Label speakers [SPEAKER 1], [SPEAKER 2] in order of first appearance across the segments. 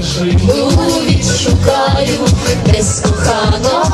[SPEAKER 1] Живу відшукаю, десь кохана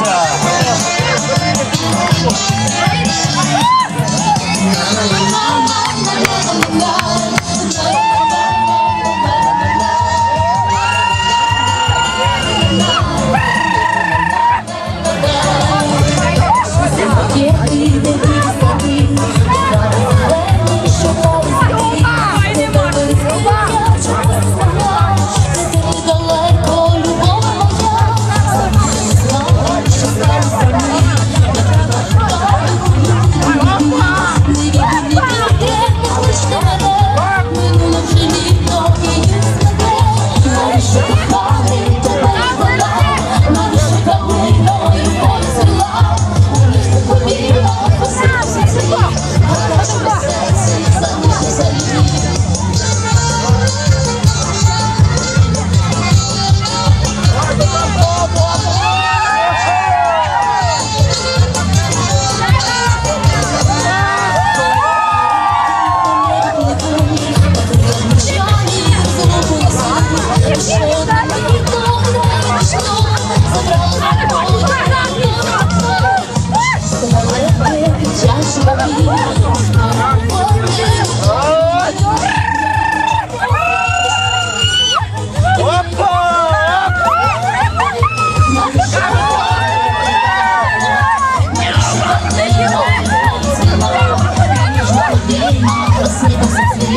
[SPEAKER 1] Plaza.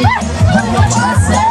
[SPEAKER 1] Yes!